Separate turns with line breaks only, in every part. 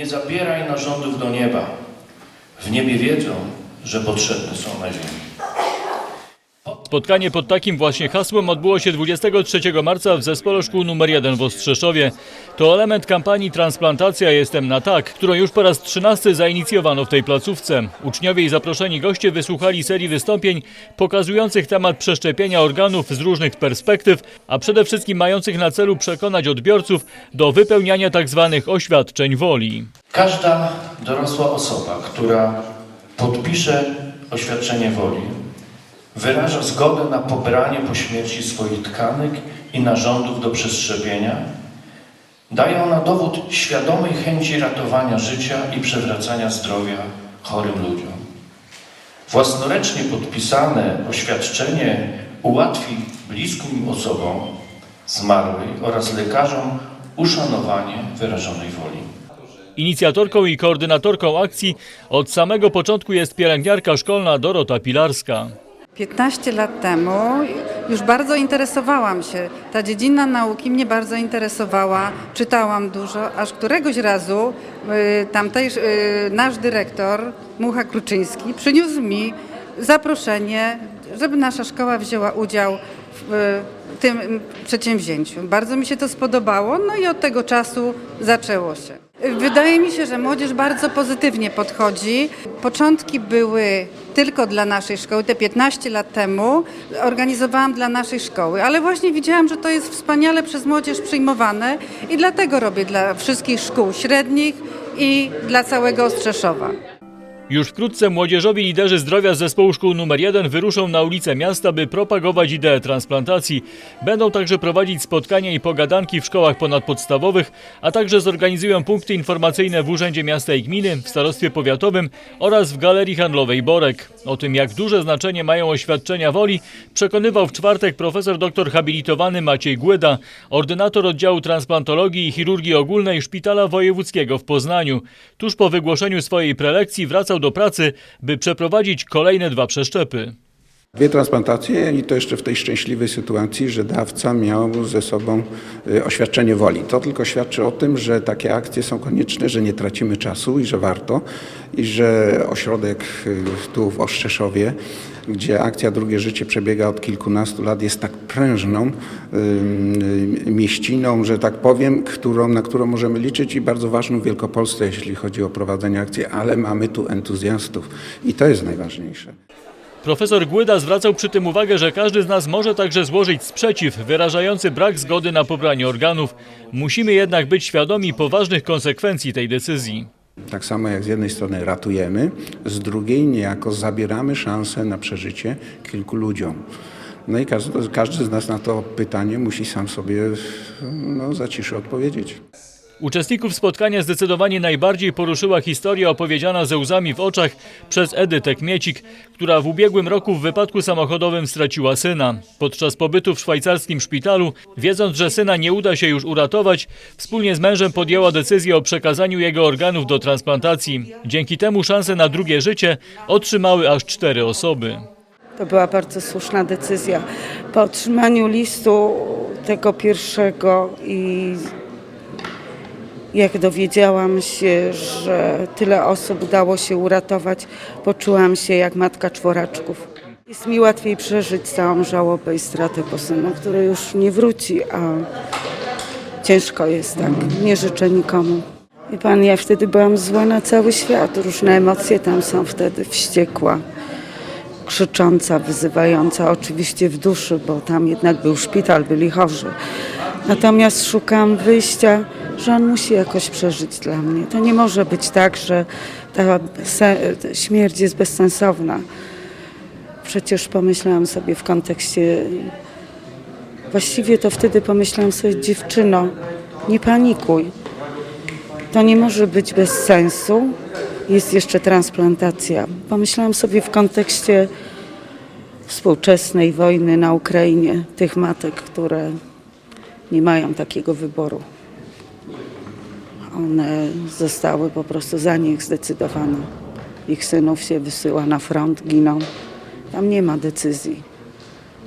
nie zabieraj narządów do nieba. W niebie wiedzą, że potrzebne są na ziemi.
Spotkanie pod takim właśnie hasłem odbyło się 23 marca w Zespole Szkół nr 1 w Ostrzeszowie. To element kampanii Transplantacja Jestem na Tak, którą już po raz 13 zainicjowano w tej placówce. Uczniowie i zaproszeni goście wysłuchali serii wystąpień pokazujących temat przeszczepienia organów z różnych perspektyw, a przede wszystkim mających na celu przekonać odbiorców do wypełniania tzw. oświadczeń woli.
Każda dorosła osoba, która podpisze oświadczenie woli, wyraża zgodę na pobranie po śmierci swoich tkanek i narządów do przestrzemienia, daje ona dowód świadomej chęci ratowania życia i przywracania zdrowia chorym ludziom. Własnoręcznie podpisane oświadczenie ułatwi bliskim osobom zmarłej oraz lekarzom uszanowanie wyrażonej woli.
Inicjatorką i koordynatorką akcji od samego początku jest pielęgniarka szkolna Dorota Pilarska.
15 lat temu już bardzo interesowałam się. Ta dziedzina nauki mnie bardzo interesowała. Czytałam dużo, aż któregoś razu y, tamtejszy, y, nasz dyrektor, Mucha Kruczyński, przyniósł mi zaproszenie, żeby nasza szkoła wzięła udział w y, tym przedsięwzięciu. Bardzo mi się to spodobało, no i od tego czasu zaczęło się. Wydaje mi się, że młodzież bardzo pozytywnie podchodzi. Początki były tylko dla naszej szkoły. Te 15 lat temu organizowałam dla naszej szkoły, ale właśnie widziałam, że to jest wspaniale przez młodzież przyjmowane i dlatego robię dla wszystkich szkół średnich i dla całego Ostrzeszowa.
Już wkrótce młodzieżowi liderzy zdrowia z zespołu szkół nr 1 wyruszą na ulice miasta, by propagować ideę transplantacji. Będą także prowadzić spotkania i pogadanki w szkołach ponadpodstawowych, a także zorganizują punkty informacyjne w Urzędzie Miasta i Gminy, w Starostwie Powiatowym oraz w Galerii Handlowej Borek. O tym, jak duże znaczenie mają oświadczenia woli, przekonywał w czwartek profesor doktor habilitowany Maciej Głyda, ordynator oddziału transplantologii i chirurgii ogólnej Szpitala Wojewódzkiego w Poznaniu. Tuż po wygłoszeniu swojej prelekcji wracał do pracy, by przeprowadzić kolejne dwa przeszczepy.
Dwie transplantacje i to jeszcze w tej szczęśliwej sytuacji, że dawca miał ze sobą y, oświadczenie woli. To tylko świadczy o tym, że takie akcje są konieczne, że nie tracimy czasu i że warto i że ośrodek y, tu w Ostrzeszowie, gdzie akcja Drugie Życie przebiega od kilkunastu lat, jest tak prężną mieściną, że tak powiem, którą, na którą możemy liczyć i bardzo ważną w Wielkopolsce, jeśli chodzi o prowadzenie akcji, ale mamy tu entuzjastów i to jest najważniejsze.
Profesor Głyda zwracał przy tym uwagę, że każdy z nas może także złożyć sprzeciw wyrażający brak zgody na pobranie organów. Musimy jednak być świadomi poważnych konsekwencji tej decyzji.
Tak samo jak z jednej strony ratujemy, z drugiej niejako zabieramy szansę na przeżycie kilku ludziom. No i każdy, każdy z nas na to pytanie musi sam sobie no, za ciszę odpowiedzieć.
Uczestników spotkania zdecydowanie najbardziej poruszyła historia opowiedziana ze łzami w oczach przez Edytę Kmiecik, która w ubiegłym roku w wypadku samochodowym straciła syna. Podczas pobytu w szwajcarskim szpitalu, wiedząc, że syna nie uda się już uratować, wspólnie z mężem podjęła decyzję o przekazaniu jego organów do transplantacji. Dzięki temu szanse na drugie życie otrzymały aż cztery osoby.
To była bardzo słuszna decyzja. Po otrzymaniu listu tego pierwszego i jak dowiedziałam się, że tyle osób udało się uratować, poczułam się jak matka czworaczków. Jest mi łatwiej przeżyć całą żałobę i stratę po synu, który już nie wróci, a ciężko jest tak. Nie życzę nikomu. I pan, ja wtedy byłam zła na cały świat. Różne emocje tam są wtedy, wściekła krzycząca, wyzywająca, oczywiście w duszy, bo tam jednak był szpital, byli chorzy. Natomiast szukam wyjścia, że on musi jakoś przeżyć dla mnie. To nie może być tak, że ta śmierć jest bezsensowna. Przecież pomyślałam sobie w kontekście, właściwie to wtedy pomyślałam sobie, dziewczyno, nie panikuj. To nie może być bez sensu. Jest jeszcze transplantacja. Pomyślałam sobie w kontekście współczesnej wojny na Ukrainie, tych matek, które nie mają takiego wyboru. One zostały po prostu za nich zdecydowane. Ich synów się wysyła na front, giną. Tam nie ma decyzji.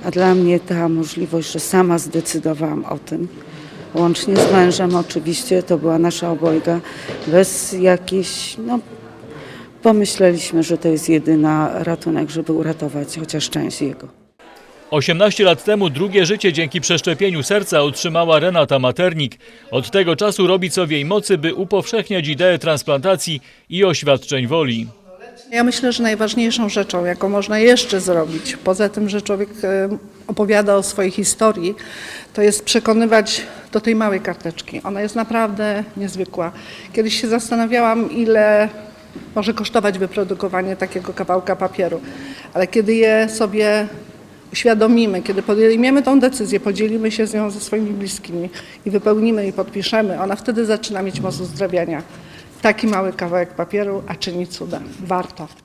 A dla mnie ta możliwość, że sama zdecydowałam o tym, łącznie z mężem oczywiście, to była nasza obojga, bez jakiejś, no pomyśleliśmy, że to jest jedyna ratunek, żeby uratować chociaż część jego.
18 lat temu drugie życie dzięki przeszczepieniu serca otrzymała Renata Maternik. Od tego czasu robi co w jej mocy, by upowszechniać ideę transplantacji i oświadczeń woli.
Ja myślę, że najważniejszą rzeczą, jaką można jeszcze zrobić, poza tym, że człowiek e, opowiada o swojej historii, to jest przekonywać do tej małej karteczki. Ona jest naprawdę niezwykła. Kiedyś się zastanawiałam, ile może kosztować wyprodukowanie takiego kawałka papieru, ale kiedy je sobie uświadomimy, kiedy podejmiemy tą decyzję, podzielimy się z nią ze swoimi bliskimi i wypełnimy i podpiszemy, ona wtedy zaczyna mieć moc uzdrawiania. Taki mały kawałek papieru, a czyni cuda. Warto.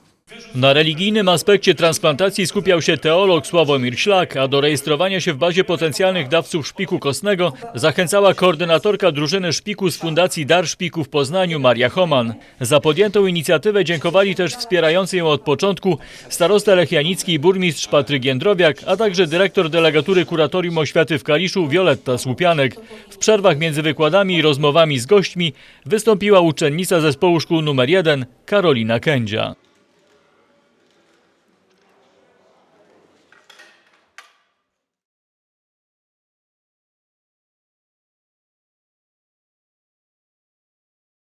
Na religijnym aspekcie transplantacji skupiał się teolog Sławomir Ślak, a do rejestrowania się w bazie potencjalnych dawców szpiku kostnego zachęcała koordynatorka drużyny szpiku z Fundacji Dar Szpiku w Poznaniu Maria Homan. Za podjętą inicjatywę dziękowali też wspierający ją od początku starosta Lechianicki i burmistrz Patryk Jędrowiak, a także dyrektor delegatury Kuratorium Oświaty w Kaliszu Wioletta Słupianek. W przerwach między wykładami i rozmowami z gośćmi wystąpiła uczennica zespołu szkół nr 1 Karolina Kędzia.